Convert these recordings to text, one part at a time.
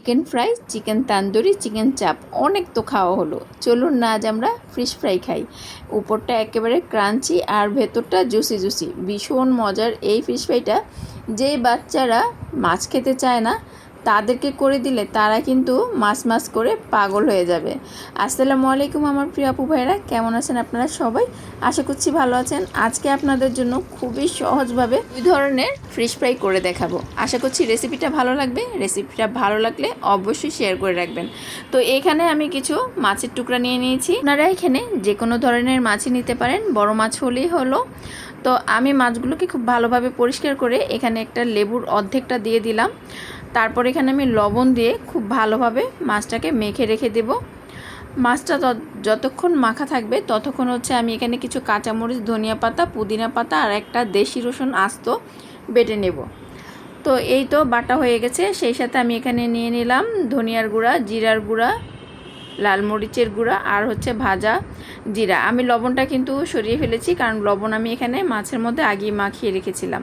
Chicken fry chicken tandoori chicken chaap অনেক তো খাওয়া হলো। চলুন না আজ আমরা ফিশ ফ্রাই খাই। উপরটা একেবারে ক্রাঞ্চি আর ভেতরটা জুসি জুসি ভীষণ মজার এই ফিশ ফ্রাইটা যেই বাচ্চারা মাছ খেতে চায় না তাদেরকে করে দিলে তারা কিন্তু মাছ মাছ করে পাগল হয়ে যাবে। আসসালামু আলাইকুম আমার প্রিয় আপু ভাইরা কেমন আছেন আপনারা সবাই? আশা করছি ভালো আছেন। আজকে আপনাদের জন্য খুবই সহজভাবে দুই ধরনের ফিশ ফ্রাই করে দেখাবো। আশা করছি রেসিপিটা ভালো লাগবে। রেসিপিটা ভালো লাগলে অবশ্যই শেয়ার করে রাখবেন। তো এখানে আমি কিছু মাছের টুকরা নিয়ে নিয়েছি। আপনারা এখানে যে কোনো ধরনের মাছই নিতে পারেন। বড় মাছ হলেই হলো। তো আমি মাছগুলোকে খুব ভালোভাবে পরিষ্কার করে এখানে একটা লেবুর অর্ধেকটা দিয়ে দিলাম। তারপর এখানে আমি লবণ দিয়ে খুব ভালোভাবে মাছটাকে মেখে রেখে দেব। মাছটা যতক্ষণ মাখা থাকবে ততক্ষণ হচ্ছে আমি এখানে কিছু কাঁচামরিচ, ধনিয়া পাতা, পুদিনা পাতা আর একটা দেশি রসুন আস্ত বেটে নেব। তো এই তো বাটা হয়ে গেছে, সেই সাথে আমি এখানে নিয়ে নিলাম ধনিয়ার গুঁড়া, জিরার গুঁড়া, লাল মরিচের গুঁড়া আর হচ্ছে ভাজা জিরা। আমি লবণটা কিন্তু সরিয়ে ফেলেছি কারণ লবণ আমি এখানে মাছের মধ্যে আগিয়ে মাখিয়ে রেখেছিলাম।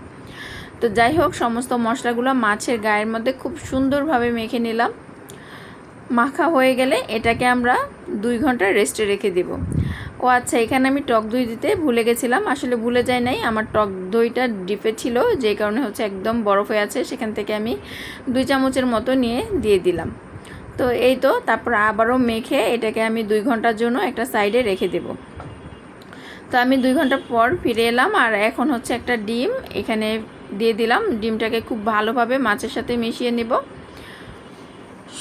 তো যাই হোক, সমস্ত মশলাগুলো মাছের গায়ের মধ্যে খুব সুন্দরভাবে মেখে নিলাম। মাখা হয়ে গেলে এটাকে আমরা দুই ঘণ্টা রেস্টে রেখে দেব। ও আচ্ছা এখানে আমি টক দই দিতে ভুলে গেছিলাম। আসলে ভুলে যাই নাই, আমার টক দইটা ডিপে ছিল, যে কারণে হচ্ছে একদম বরফ হয়ে আছে। সেখান থেকে আমি দুই চামচের মতো নিয়ে দিয়ে দিলাম। তো এই তো, তারপর আবারও মেখে এটাকে আমি দুই ঘণ্টার জন্য একটা সাইডে রেখে দেব। তো আমি দুই ঘণ্টা পর ফিরে এলাম, আর এখন হচ্ছে একটা ডিম। এখানে দিয়ে দিলাম। ডিমটাকে খুব ভালোভাবে মাছের সাথে মিশিয়ে নেব।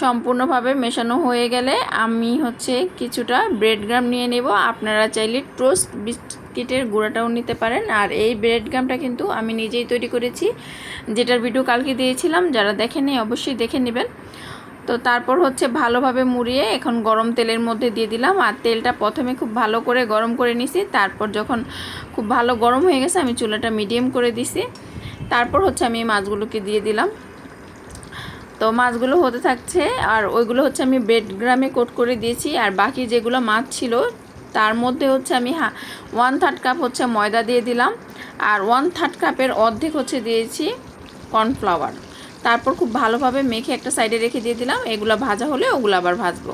সম্পূর্ণভাবে মেশানো হয়ে গেলে আমি হচ্ছে কিছুটা ব্রেড গ্রাম নিয়ে নেব। আপনারা চাইলে টোস্ট বিস্কিটের গুঁড়াটাও নিতে পারেন। আর এই ব্রেড গ্রামটা কিন্তু আমি নিজেই তৈরি করেছি। যেটার ভিডিও কালকে দিয়েছিলাম, যারা দেখেনি অবশ্যই দেখে নেবেন। তো তারপর হচ্ছে ভালোভাবে মুড়িয়ে এখন গরম তেলের মধ্যে দিয়ে দিলাম। আর তেলটা প্রথমে খুব ভালো করে গরম করে নিছি। তারপর যখন খুব ভালো গরম হয়ে গেছে, আমি চুলাটা মিডিয়াম করে দিছি। তারপর হচ্ছে আমি মাছগুলোকে দিয়ে দিলাম। তো মাছগুলো হতে থাকছে আর ওইগুলো হচ্ছে আমি ব্রেড গ্রামে কোট করে দিয়েছি আর বাকি যেগুলো মাছ ছিল, তার মধ্যে হচ্ছে আমি ওয়ান থার্ড কাপ হচ্ছে ময়দা দিয়ে দিলাম আর ওয়ান থার্ড কাপের অর্ধেক হচ্ছে দিয়েছি কর্নফ্লাওয়ার তারপর খুব ভালোভাবে মেখে একটা সাইডে রেখে দিয়ে দিলাম, এগুলো ভাজা হলে ওগুলো আবার ভাজবো।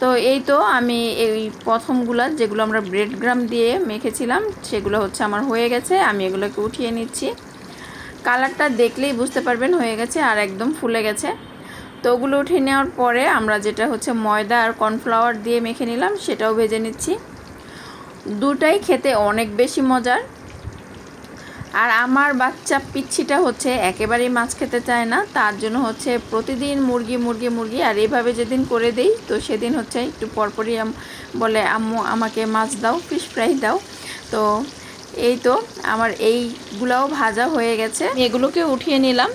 তো এই তো আমি এই প্রথমগুলো যেগুলো আমরা ব্রেড গ্রাম দিয়ে মেখেছিলাম, সেগুলো হচ্ছে আমার হয়ে গেছে, আমি এগুলোকে উঠিয়ে নিচ্ছি। কালারটা দেখলেই বুঝতে পারবেন, হয়ে গেছে আর একদম ফুলে গেছে। তো ওগুলো উঠে নেওয়ার পরে আমরা যেটা হচ্ছে ময়দা আর কর্নফ্লাওয়ার দিয়ে মেখে নিলাম, সেটাও ভেজে নিচ্ছি। দুটাই খেতে অনেক বেশি মজার। আর আমার বাচ্চা পিচ্ছিটা হচ্ছে একেবারেই মাছ খেতে চায় না, তার জন্য হচ্ছে প্রতিদিন মুরগি মুরগি মুরগি, আর এইভাবে যেদিন করে দেই, তো সেদিন হচ্ছে একটু পরপরই বলে, আম্মু, আমাকে মাছ দাও ফিশ ফ্রাই দাও। তো এই তো, আমার এইগুলাও ভাজা হয়ে গেছে। এগুলোকে উঠিয়ে নিলাম।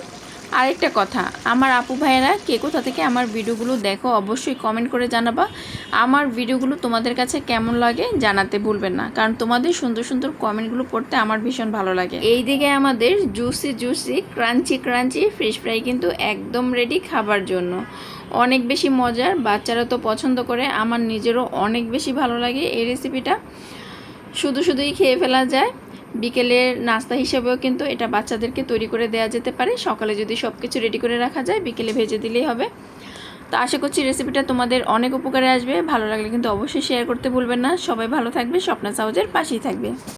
আরেকটা কথা, আমার আপু ভাইয়েরা কে কোথা থেকে আমার ভিডিওগুলো দেখো অবশ্যই কমেন্ট করে জানাবা। আমার ভিডিওগুলো তোমাদের কাছে কেমন লাগে জানাতে ভুলবেন না, কারণ তোমাদের সুন্দর সুন্দর কমেন্টগুলো পড়তে আমার ভীষণ ভালো লাগে। এই দিকে আমাদের juicy juicy crunchy crunchy fish fry কিন্তু একদম রেডি খাবার জন্য। অনেক বেশি মজার, বাচ্চারা তো পছন্দ করে, আমার নিজেরও অনেক বেশি ভালো লাগে এই রেসিপিটা শুধু শুধুই খেয়ে ফেলা যায়। বিকেলের নাস্তা হিসেবেও কিন্তু এটা বাচ্চাদেরকে তৈরি করে দেওয়া যেতে পারে। সকালে যদি সব কিছু রেডি করে রাখা যায়, বিকেলে ভেজে দিলেই হবে। তো আশা করছি রেসিপিটা তোমাদের অনেক উপকারে আসবে। ভালো লাগলে কিন্তু অবশ্যই শেয়ার করতে ভুলবেন না। সবাই ভালো থাকবে, স্বপ্না সাউজের পাশেই থাকবে।